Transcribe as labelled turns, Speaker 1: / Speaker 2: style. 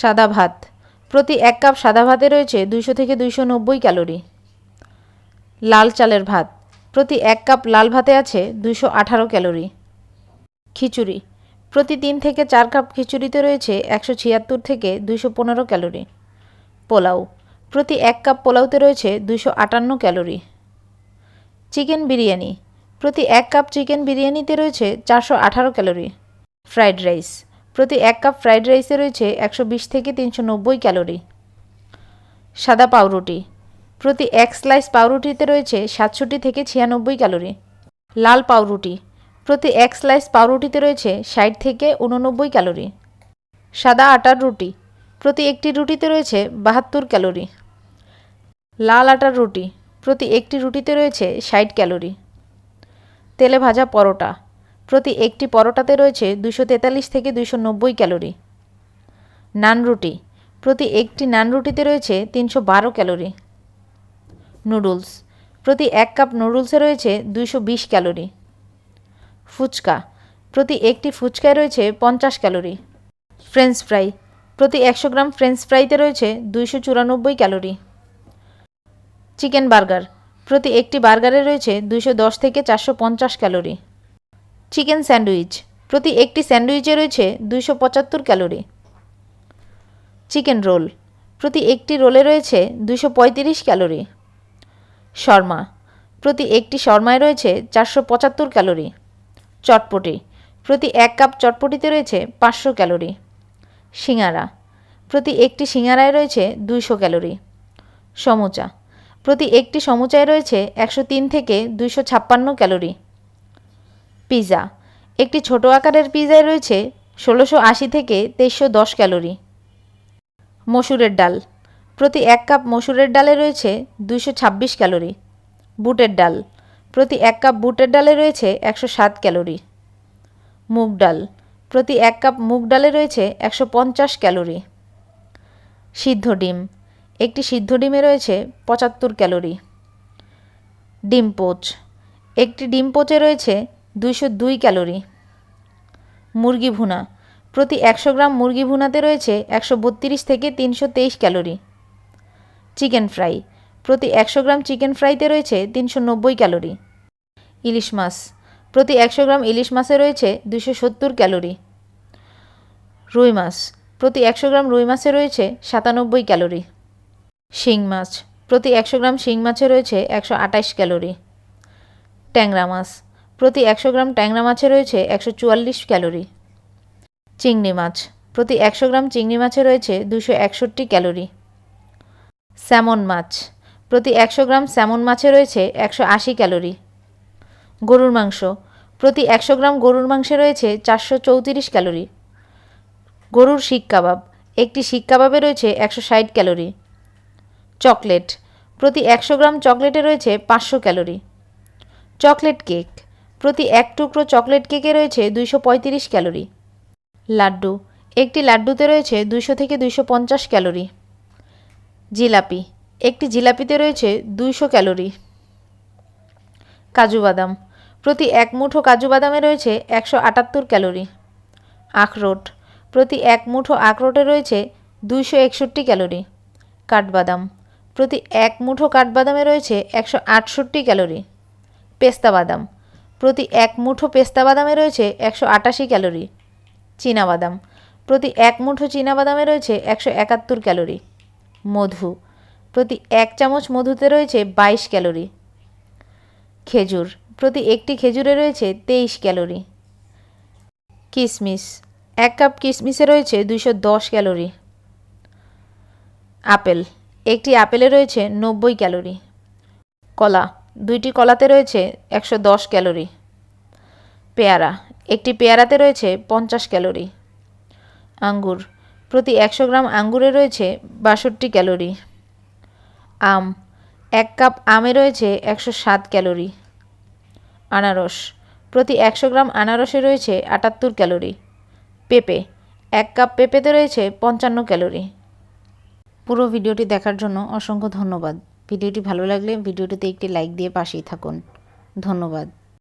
Speaker 1: সাদা ভাত। প্রতি এক কাপ সাদা ভাতে রয়েছে দুইশো থেকে দুইশো নব্বই ক্যালোরি। লাল চালের ভাত। প্রতি এক কাপ লাল ভাতে আছে দুইশো আঠারো ক্যালোরি। খিচুড়ি। প্রতি তিন থেকে চার কাপ খিচুড়িতে রয়েছে একশো ছিয়াত্তর থেকে দুইশো পনেরো ক্যালোরি। পোলাও। প্রতি এক কাপ পোলাওতে রয়েছে দুইশো আটান্ন ক্যালোরি। চিকেন বিরিয়ানি। প্রতি এক কাপ চিকেন বিরিয়ানিতে রয়েছে চারশো আঠারো ক্যালোরি। Fried rice. প্রতি এক কাপ ফ্রাইড রাইসে রয়েছে একশো বিশ থেকে তিনশো নব্বই ক্যালোরি। সাদা পাউরুটি। প্রতি এক স্লাইস পাউরুটিতে রয়েছে সাতষট্টি থেকে ছিয়ানব্বই ক্যালোরি। লাল পাউরুটি। প্রতি এক স্লাইস পাউরুটিতে রয়েছে ষাট থেকে উননব্বই ক্যালোরি। সাদা আটার রুটি। প্রতি একটি রুটিতে রয়েছে বাহাত্তর ক্যালোরি। লাল আটার রুটি। প্রতি একটি রুটিতে রয়েছে ষাট ক্যালোরি। তেলে ভাজা পরোটা। প্রতি একটি পরোটাতে রয়েছে দুশো তেতাল্লিশ থেকে দুশো নব্বই ক্যালোরি। নান রুটি, প্রতি একটি নান রুটিতে রয়েছে তিনশো বারো ক্যালোরি। নুডলস, প্রতি এক কাপ নুডলসে রয়েছে দুইশো বিশ ক্যালোরি। ফুচকা, প্রতি একটি ফুচকায় রয়েছে পঞ্চাশ ক্যালোরি। ফ্রেঞ্চ ফ্রাই, প্রতি একশো গ্রাম ফ্রেঞ্চ ফ্রাইতে রয়েছে দুইশো চুরানব্বই ক্যালোরি। চিকেন বার্গার, প্রতি একটি বার্গারে রয়েছে দুইশো দশ থেকে চারশো পঞ্চাশ ক্যালোরি। Chicken sandwich. প্রতি একটি স্যান্ডউইচে রয়েছে দুইশো পঁচাত্তর ক্যালোরি। Chicken roll. প্রতি একটি রোলে রয়েছে দুইশো পঁয়ত্রিশ ক্যালোরি। শর্মা। প্রতি একটি শর্মায় রয়েছে চারশো পঁচাত্তর ক্যালোরি। চটপটি। প্রতি এক কাপ চটপটিতে রয়েছে পাঁচশো ক্যালোরি। সিঙ্গারা। প্রতি একটি সিঙ্গারায় রয়েছে দুইশো ক্যালোরি। সমুচা। প্রতি একটি সমুচায় রয়েছে একশো তিন থেকে দুইশো ছাপ্পান্ন ক্যালোরি। পিৎজা একটি ছোট আকারের পিৎজায় রয়েছে ষোলোশো আশি থেকে তেইশশো দশ ক্যালোরি। মসুরের ডাল। প্রতি এক কাপ মসুরের ডালে রয়েছে দুইশো ছাব্বিশ ক্যালোরি। বুটের ডাল। প্রতি এক কাপ বুটের ডালে রয়েছে একশো সাত ক্যালোরি। মুগ ডাল। প্রতি এক কাপ মুগ ডালে রয়েছে একশো পঞ্চাশ ক্যালোরি। সিদ্ধ ডিম। একটি সিদ্ধ ডিমে রয়েছে পঁচাত্তর ক্যালোরি। ডিম পোচ। একটি ডিম পোচে রয়েছে দুইশো দুই ক্যালোরি। মুরগি ভুনা। প্রতি একশো গ্রাম মুরগি ভুনাতে রয়েছে একশো বত্রিশ থেকে তিনশো তেইশ ক্যালোরি। Chicken fry. প্রতি একশো গ্রাম চিকেন ফ্রাইতে রয়েছে তিনশো নব্বই ক্যালোরি। ইলিশ মাছ। প্রতি একশো গ্রাম ইলিশ মাছে রয়েছে দুশো সত্তর ক্যালোরি। রুই মাছ। প্রতি একশো গ্রাম রুই মাছে রয়েছে সাতানব্বই ক্যালোরি। শিং মাছ। প্রতি একশো গ্রাম শিং মাছে রয়েছে একশো আটাইশ ক্যালোরি। ট্যাংরা মাছ। প্রতি একশো গ্রাম ট্যাংরা মাছে রয়েছে একশো চুয়াল্লিশ ক্যালোরি। চিংড়ি মাছ। প্রতি একশো গ্রাম চিংড়ি মাছে রয়েছে দুশো একষট্টি ক্যালোরি। স্যামন মাছ। প্রতি একশো গ্রাম স্যামন মাছে রয়েছে একশো আশি ক্যালোরি। গরুর মাংস। প্রতি একশো গ্রাম গরুর মাংসে রয়েছে চারশো চৌত্রিশ ক্যালোরি। গরুর শিক কাবাব। একটি শিক কাবাবে রয়েছে একশো ষাট ক্যালোরি। চকলেট। প্রতি একশো গ্রাম চকলেটে রয়েছে পাঁচশো ক্যালোরি। Chocolate cake. প্রতি এক টুকরো চকলেট কেকে রয়েছে দুইশো পঁয়ত্রিশ ক্যালোরি। লাড্ডু, একটি লাড্ডুতে রয়েছে দুইশো থেকে দুইশো পঞ্চাশ ক্যালোরি। জিলাপি, একটি জিলাপিতে রয়েছে দুইশো ক্যালোরি। কাজু বাদাম, প্রতি এক মুঠো কাজু বাদামে রয়েছে একশো আটাত্তর ক্যালোরি। আখরোট, প্রতি এক মুঠো আখরোটে রয়েছে দুইশো একষট্টি ক্যালোরি। কাঠবাদাম, প্রতি এক মুঠো কাঠবাদামে রয়েছে একশো আটষট্টি ক্যালোরি। পেস্তা বাদাম প্রতি এক মুঠো পেস্তা বাদামে রয়েছে একশো আটাশি ক্যালোরি বাদাম। প্রতি এক মুঠো বাদামে রয়েছে একশো একাত্তর ক্যালোরি মধু। প্রতি এক চামচ মধুতে রয়েছে বাইশ ক্যালোরি খেজুর। প্রতি একটি খেজুরে রয়েছে তেইশ ক্যালোরি কিশমিশ এক কাপ কিশমিশে রয়েছে দুশো দশ ক্যালোরি আপেল। একটি আপেলে রয়েছে নব্বই ক্যালোরি কলা। দুইটি কলাতে রয়েছে একশো দশ ক্যালোরি। পেয়ারা, একটি পেয়ারাতে রয়েছে পঞ্চাশ ক্যালোরি। আঙ্গুর, প্রতি একশো গ্রাম আঙ্গুরে রয়েছে বাষট্টি ক্যালোরি। আম, এক কাপ আমে রয়েছে একশো সাত ক্যালোরি। আনারস, প্রতি একশো গ্রাম আনারসে রয়েছে আটাত্তর ক্যালোরি। পেঁপে, এক কাপ পেঁপেতে রয়েছে পঞ্চান্ন ক্যালোরি। পুরো ভিডিওটি দেখার জন্য অসংখ্য ধন্যবাদ। ভিডিওটি ভালো লাগলে ভিডিওটিতে একটি লাইক দিয়ে পাশেই থাকুন। ধন্যবাদ।